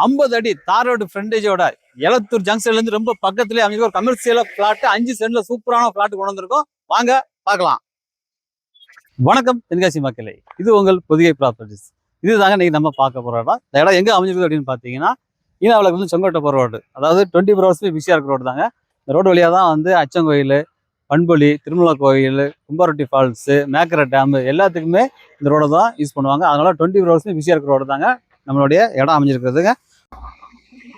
ஐம்பது அடி தார் ரோடு ஃப்ரண்டேஜோட எலத்தூர் ஜங்ஷன்ல இருந்து ரொம்ப பக்கத்துலயே அமைஞ்ச ஒரு கமர்ஷியலா பிளாட் அஞ்சு சென்ட்ல சூப்பரான பிளாட் கொண்டு வந்திருக்கோம். வாங்க பார்க்கலாம். வணக்கம் தென்காசி மக்களே. இது உங்கள் புதிய ப்ராப்பர்ட்டிஸ் இதுதாங்க இன்னைக்கு நம்ம பார்க்க போற இடம். இந்த இடம் எங்க அமைஞ்சிருக்கு அப்படின்னு பார்த்தீங்கன்னா ஈனாவில வந்து செங்கோட்டை போகிற ரோடு அதாவது டுவெண்ட்டி ஃபோர் ஹவர்ஸ் பிஸியாக இருக்கிற ரோடு தாங்க. இந்த ரோடு வழியாக தான் வந்து அச்சங்கோயில் பண்பொலி திருமலா கோயில் கும்பாரொட்டி ஃபால்ஸு மேக்கரை டேமு எல்லாத்துக்குமே இந்த ரோடை தான் யூஸ் பண்ணுவாங்க. அதனால டுவெண்ட்டி ஃபோர் ஹவர்ஸ்மே பிஸியாக இருக்கிற ரோடு தாங்க. நம்மளுடைய இடம் அமைஞ்சிருக்கிறதுங்க.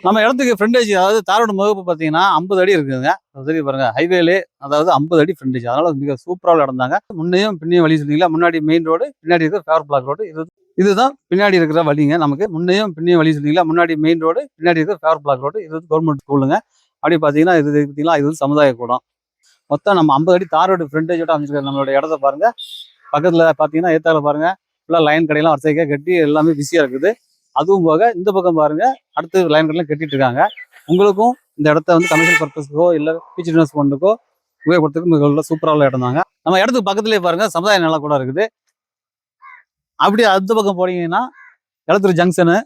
நம்ம இடத்துக்கு ஃப்ரண்டேஜ் அதாவது தாரோட முகப்பு பார்த்தீங்கன்னா ஐம்பது அடி இருக்குதுங்க. சரி பாருங்க. ஹைவேலே அதாவது ஐம்பது அடி ஃப்ரண்டேஜ் அதனால மிக சூப்பராக இடந்தாங்க முன்னையும் பின்னையும் வழி சொன்னீங்களா முன்னாடி மெயின் ரோடு பின்னாடி இருக்கிற ஃபேவர் பிளாக் ரோடு இது இதுதான் பின்னாடி இருக்கிற வழிங்க நமக்கு. முன்னையும் பின்னையும் வழி சொன்னீங்களா முன்னாடி மெயின் ரோடு பின்னாடி இருக்கிற ஃபேவர் பிளாக் ரோடு இது கவர்மெண்ட் ஸ்கூலுங்க அப்படி பார்த்தீங்கன்னா இது பார்த்தீங்கன்னா இது வந்து சமுதாய கூடம். மொத்தம் நம்ம ஐம்பது அடி தார் ரோடு ஃப்ரண்டேஜோட அமைச்சிருக்கிற நம்மளோட இடத்த பாருங்க. பக்கத்தில் பார்த்தீங்கன்னா ஏத்தால பாருங்க. ஃபுல்லாக லைன் கடையெல்லாம் வரிசைக்காக கட்டி எல்லாமே பிஸியாக இருக்குது. அதுவும் போக இந்த பக்கம் பாருங்க அடுத்து லைன் கடையெல்லாம் கட்டிட்டு இருக்காங்க. உங்களுக்கும் இந்த இடத்த வந்து கமர்ஷியல் பர்பஸ்க்கோ இல்லை பீச் இன்வெஸ்ட்மெண்ட்டுக்கோ உபயோகப்படுத்துக்கு மிக உள்ள சூப்பரான இடம் தாங்க. நம்ம இடத்துக்கு பக்கத்துலேயே பாருங்க சமுதாய நிலம் கூட இருக்குது. அப்படி அந்த பக்கம் போனீங்கன்னா எலத்தூர் ஜங்ஷனு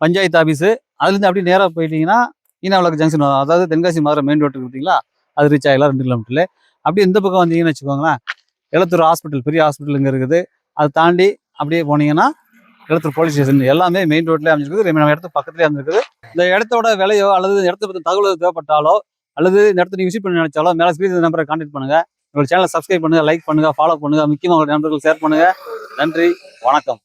பஞ்சாயத்து ஆஃபீஸு அதுலேருந்து அப்படியே நேராக போயிட்டீங்கன்னா ஈனாவிளக்கு ஜங்ஷன் வரும். அதாவது தென்காசி மதுரை மெயின் ரோட்டுக்கு பார்த்தீங்களா? அது ரீச் ஆகலாம் ரெண்டு கிலோமீட்டர்ல அப்படியே இந்த பக்கம் வந்தீங்கன்னு வச்சுக்கோங்களேன் எலத்தூர் ஹாஸ்பிட்டல் பெரிய ஹாஸ்பிட்டல் இங்கே இருக்குது. அதை தாண்டி அப்படியே போனீங்கன்னா எலத்தூர் போலீஸ் ஸ்டேஷன் எல்லாமே மெயின் ரோட்லேயே அமைஞ்சிருக்குது. நம்ம இடத்துக்கு பக்கத்துலேயே அமைஞ்சிருக்குது. இந்த இடத்தோட விலையோ அல்லது இந்த இடத்த பற்றி தகவல் தேவைப்பட்டாலோ அல்லது இந்த இடத்த நீங்கள் விசிட் பண்ண நினைச்சாலோ மேலே ஸ்க்ரீன் நம்பரை கான்டாக்ட் பண்ணுங்க. உங்களோட சேனலை சப்ஸ்கிரைப் பண்ணுங்க லைக் பண்ணுங்க ஃபாலோ பண்ணுங்க. முக்கியமாக உங்களோட நண்பர்கள் ஷேர் பண்ணுங்க. நன்றி. வணக்கம்.